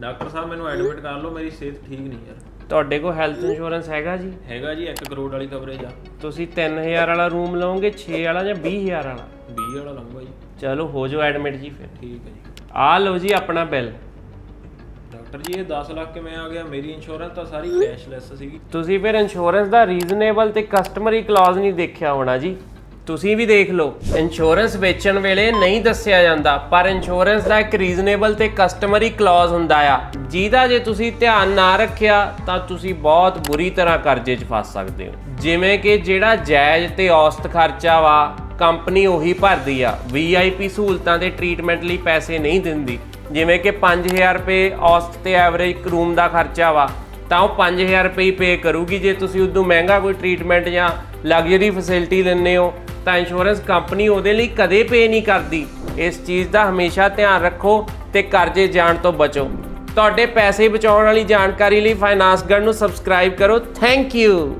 Doctor ਸਾਹਿਬ ਮੈਨੂੰ admit ਕਰ ਲਓ ਮੇਰੀ ਸਿਹਤ ਠੀਕ ਨਹੀਂ ਯਾਰ। ਤੁਹਾਡੇ ਕੋਲ ਹੈਲਥ ਇੰਸ਼ੋਰੈਂਸ ਹੈਗਾ ਜੀ? ਹੈਗਾ ਜੀ 1 ਕਰੋੜ ਵਾਲੀ ਕਵਰੇਜ ਆ। ਤੁਸੀਂ 3000 ਵਾਲਾ ਰੂਮ ਲਓਗੇ 6 ਵਾਲਾ ਜਾਂ 20000 ਵਾਲਾ? 20 ਵਾਲਾ ਲਵਾਂਗਾ ਜੀ। ਚਲੋ ਹੋ ਜਾਓ ਐਡਮਿਟ ਜੀ ਫਿਰ। ਠੀਕ ਹੈ ਜੀ। ਆ ਲਓ ਜੀ ਆਪਣਾ ਬਿੱਲ ਡਾਕਟਰ ਜੀ ਇਹ 10 ਲੱਖ ਕਿਵੇਂ ਆ ਗਿਆ? ਮੇਰੀ ਇੰਸ਼ੋਰੈਂਸ ਤਾਂ ਸਾਰੀ ਕੈਸ਼ਲੈਸ ਸੀਗੀ। ਤੁਸੀਂ ਫਿਰ ਇੰਸ਼ੋਰੈਂਸ ਦਾ ਰੀਜ਼ਨੇਬਲ ਤੇ ਕਸਟਮਰੀ ਕਲੌਜ਼ ਨਹੀਂ ਦੇਖਿਆ ਹੋਣਾ ਜੀ। ਤੁਸੀਂ ਵੀ ਦੇਖ ਲਓ ਇੰਸ਼ੋਰੈਂਸ ਵੇਚਣ ਵੇਲੇ ਨਹੀਂ ਦੱਸਿਆ ਜਾਂਦਾ, ਪਰ ਇੰਸ਼ੋਰੈਂਸ ਦਾ ਇੱਕ ਰੀਜ਼ਨੇਬਲ ਤੇ ਕਸਟਮਰੀ ਕਲੌਜ਼ ਹੁੰਦਾ ਆ। ਜਿਹਦਾ ਜੇ ਤੁਸੀਂ ਧਿਆਨ ਨਾ ਰੱਖਿਆ, ਤਾਂ ਤੁਸੀਂ ਬਹੁਤ ਬੁਰੀ ਤਰ੍ਹਾਂ ਕਰਜ਼ੇ 'ਚ ਫਸ ਸਕਦੇ ਹੋ। ਜਿਵੇਂ ਕਿ ਜਿਹੜਾ ਜਾਇਜ਼ ਤੇ ਔਸਤ ਖਰਚਾ ਵਾ, ਕੰਪਨੀ ਉਹੀ ਭਰਦੀ ਆ। ਵੀਆਈਪੀ ਸਹੂਲਤਾਂ ਦੇ ਟ੍ਰੀਟਮੈਂਟ ਲਈ ਪੈਸੇ ਨਹੀਂ ਦਿੰਦੀ। ਜਿਵੇਂ ਕਿ 5000 ਰੁਪਏ ਔਸਤ ਤੇ ਐਵਰੇਜ ਇੱਕ ਰੂਮ ਦਾ ਖਰਚਾ ਵਾ, ਤਾਂ ਉਹ 5000 ਰੁਪਏ ਹੀ ਪੇ ਕਰੂਗੀ। ਜੇ ਤੁਸੀਂ ਉਦੋਂ ਮਹਿੰਗਾ ਕੋਈ ਟ੍ਰੀਟਮੈਂਟ ਜਾਂ ਲਗਜ਼ਰੀ ਫੈਸਿਲਿਟੀ ਲੈਂਦੇ ਹੋ ਤਾਂ ਇੰਸ਼ੋਰੈਂਸ ਕੰਪਨੀ ਉਹਦੇ ਲਈ ਕਦੇ ਪੇ ਨਹੀਂ ਕਰਦੀ। ਇਸ ਚੀਜ਼ ਦਾ ਹਮੇਸ਼ਾ ਧਿਆਨ ਰੱਖੋ ਤੇ ਕਰਜ਼ੇ ਜਾਣ ਤੋਂ ਬਚੋ। ਤੁਹਾਡੇ ਪੈਸੇ ਬਚਾਉਣ ਵਾਲੀ ਜਾਣਕਾਰੀ ਲਈ ਫਾਈਨਾਂਸ ਗੜ ਨੂੰ ਸਬਸਕ੍ਰਾਈਬ ਕਰੋ। Thank you